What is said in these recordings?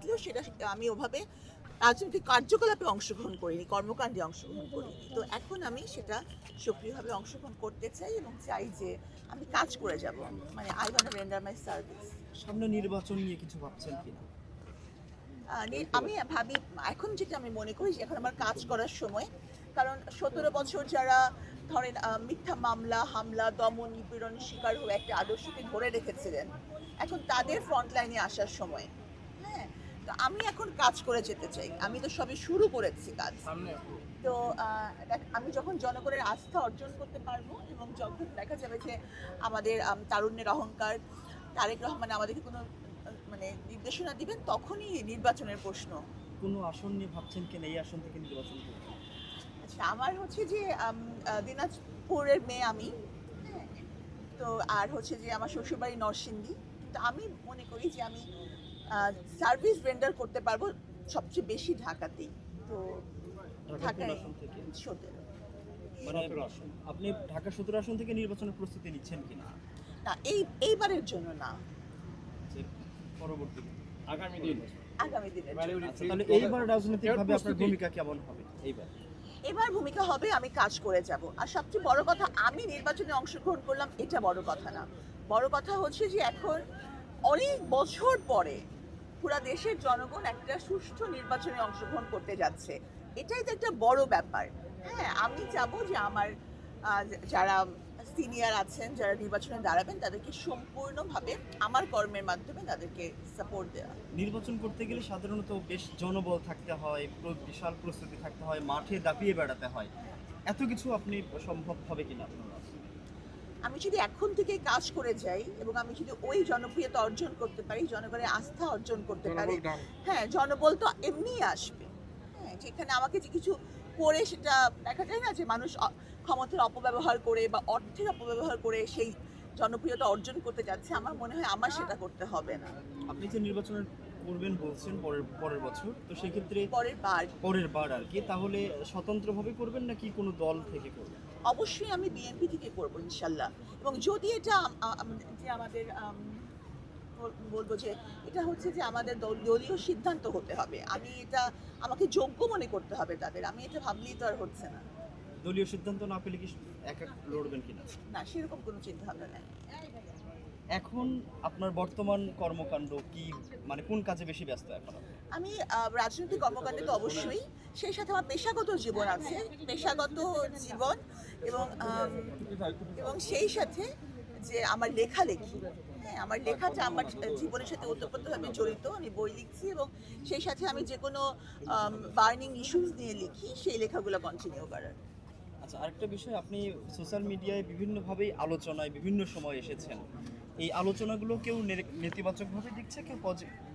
থাকলেও সেটা আমি ওভাবে রাজনৈতিক কার্যকলাপে অংশগ্রহণ করিনি কর্মকাণ্ডে অংশগ্রহণ করিনি। তো এখন আমি সেটা সক্রিয়ভাবে অংশগ্রহণ করতে চাই এবং চাই যে আমি কাজ করে যাব মানে I want render my service সামনে নির্বাচন নিয়ে কিছু ভাবছেন কিনা আমি ভাবি এখন যেটা আমি মনে করি এখন আমার কাজ করার সময় কারণ সতেরো বছর যারা ধরেন মিথ্যা মামলা হামলা দমন নিপীড়ন শিকার হয়ে একটা আদর্শকে ধরে রেখেছিলেন এখন তাদের ফ্রন্ট লাইনে আসার সময় তো আমি এখন কাজ করে যেতে চাই। আমি তো সবে শুরু করেছি কাজ। তো দেখ, আমি যখন জনগণের আস্থা অর্জন করতে পারব এবং যখন দেখা যাবে যে আমাদের তারুণ্যের অহংকার তারেক রহমান আমাদেরকে কোনো মানে নির্দেশনা দিবেন তখনই নির্বাচনের প্রশ্ন। কোনো আসন নিয়ে ভাবছেন কিনা? এই আসন থেকে নির্বাচন করবেন আচ্ছা আমার হচ্ছে যে দিনাজপুরের মেয়ে আমি। তো আর হচ্ছে যে আমার শ্বশুরবাড়ি নরসিংদী। কিন্তু আমি মনে করি যে আমি সার্ভিস রেন্ডার করতে পারব সবচেয়ে বেশি ঢাকাতেই। তো ঢাকায় সতেরো। মানে আপনি ঢাকা সতেরো আসন থেকে নির্বাচনের প্রস্তুতি নিচ্ছেন কিনা? না এই এইবারের জন্য না। পরবর্তী আগামী দিন। আগামী দিনের আচ্ছা, তাহলে এইবার রাজনৈতিকভাবে আপনার ভূমিকা কেমন হবে? এইবার। এবার ভূমিকা হবে আমি কাজ করে যাব। আর সবচেয়ে বড় কথা আমি নির্বাচনে অংশগ্রহণ করলাম এটা বড় কথা না। বড় কথা হচ্ছে যে এখন অনেক বছর পরে পুরা দেশের জনগণ একটা সুষ্ঠু নির্বাচনে অংশগ্রহণ করতে যাচ্ছে। এটাই তো একটা বড় ব্যাপার। হ্যাঁ আমি চাবো যে আমার যারা সিনিয়র আছেন, যারা নির্বাচনে দাঁড়াবেন, তাদেরকে সম্পূর্ণভাবে আমার কর্মের মাধ্যমে তাদেরকে সাপোর্ট দেওয়া। নির্বাচন করতে গেলে সাধারণত বেশ জনবল থাকতে হয় বিশাল প্রস্তুতি থাকতে হয়, মাঠে দাপিয়ে বেড়াতে হয়। এত কিছু আপনি সম্ভব হবে কিনা আপনার? আমি যদি এখন থেকে কাজ করে যাই এবং আমি যদি ওই জনপ্রিয়তা অর্জন করতে পারি জনগণের আস্থা অর্জন করতে পারি হ্যাঁ জনবল তো এমনিই আসবে। হ্যাঁ যেখানে আমাকে যে কিছু করে সেটা দেখা যায় না যে মানুষ অ- ক্ষমতার অপব্যবহার করে বা অর্থের অপব্যবহার করে সেই জনপ্রিয়তা অর্জন করতে যাচ্ছে। আমার মনে হয় আমার সেটা করতে হবে না। আপনি যে নির্বাচন করবেন বলছেন পরের পরের বছর তো সেক্ষেত্রে পরের বার। পরের বার আর কি তাহলে স্বতন্ত্রভাবে করবেন নাকি কোনো দল থেকে করবেন? অবশ্যই আমি বিএনপি থেকে করব ইনশাল্লাহ। এবং যদি এটা আম- যে আমাদের আম, বল- বলব যে এটা হচ্ছে যে আমাদের দল- দলীয় সিদ্ধান্ত হতে হবে। আমি এটা আমাকে যোগ্য মনে করতে হবে তাদের। আমি এটা ভাবলেই তো আর হচ্ছে না। দলীয় সিদ্ধান্ত না পেলে কি এক এক লড়বেন কিনা? না সেরকম কোনো চিন্তা ভাবনা নেই। এখন আপনার বর্তমান কর্মকাণ্ড কি মানে কোন কাজে বেশি ব্যস্ত এখন? আমি রাজনৈতিক কর্মকাণ্ডে তো অবশ্যই। সেই সাথে আমার পেশাগত জীবন আছে পেশাগত জীবন এবং এবং সেই সাথে যে আমার লেখালেখি। হ্যাঁ আমার লেখাটা আমার জীবনের সাথে ওতপ্রোতভাবে জড়িত আমি বই লিখছি এবং সেই সাথে আমি যে কোনো বার্নিং ইস্যুস নিয়ে লিখি সেই লেখাগুলো কন্টিনিউ করার। আচ্ছা আরেকটা বিষয় আপনি সোশ্যাল মিডিয়ায় বিভিন্নভাবেই আলোচনায় বিভিন্ন সময় এসেছেন। এই আলোচনাগুলো কেউ নেতিবাচকভাবে দেখছে কেউ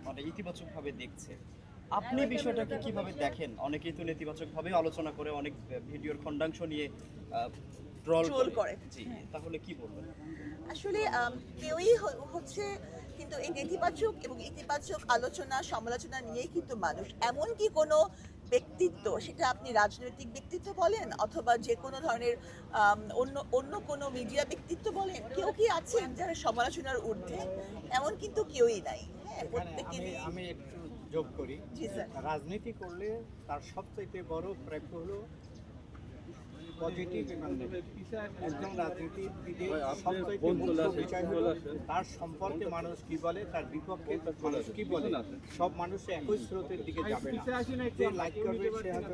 মানে ইতিবাচকভাবে দেখছে? আপনি বিষয়টাকে কীভাবে দেখেন? অনেকেই তো নেতিবাচকভাবে আলোচনা করে অনেক ভিডিওর খণ্ডাংশ নিয়ে ট্রল করে। জি তাহলে কি বলবেন? আসলে কেউই হচ্ছে কিন্তু এই নেতিবাচক এবং ইতিবাচক আলোচনা সমালোচনা নিয়েই কিন্তু মানুষ। এমন কি কোনো ব্যক্তিত্ব সেটা আপনি রাজনৈতিক ব্যক্তিত্ব বলেন অথবা যে কোনো ধরনের অন্য অন্য কোনো মিডিয়া ব্যক্তিত্ব বলেন কেউ কি আছেন যারা সমালোচনার ঊর্ধ্বে? এমন কিন্তু কেউই নাই হ্যাঁ আমি প্রত্যেকেরই আমি একটু যোগ করি। জি স্যার। রাজনীতি করলে তার সবচাইতে বড় প্রাপ্য হলো পজিটিভ এবং একজন তার সম্পর্কে মানুষ কি বলে তার বিপক্ষে মানুষ কি বলে সব মানুষ একই স্রোতের দিকে যাবে না। যে লাইক করবে সে হয়তো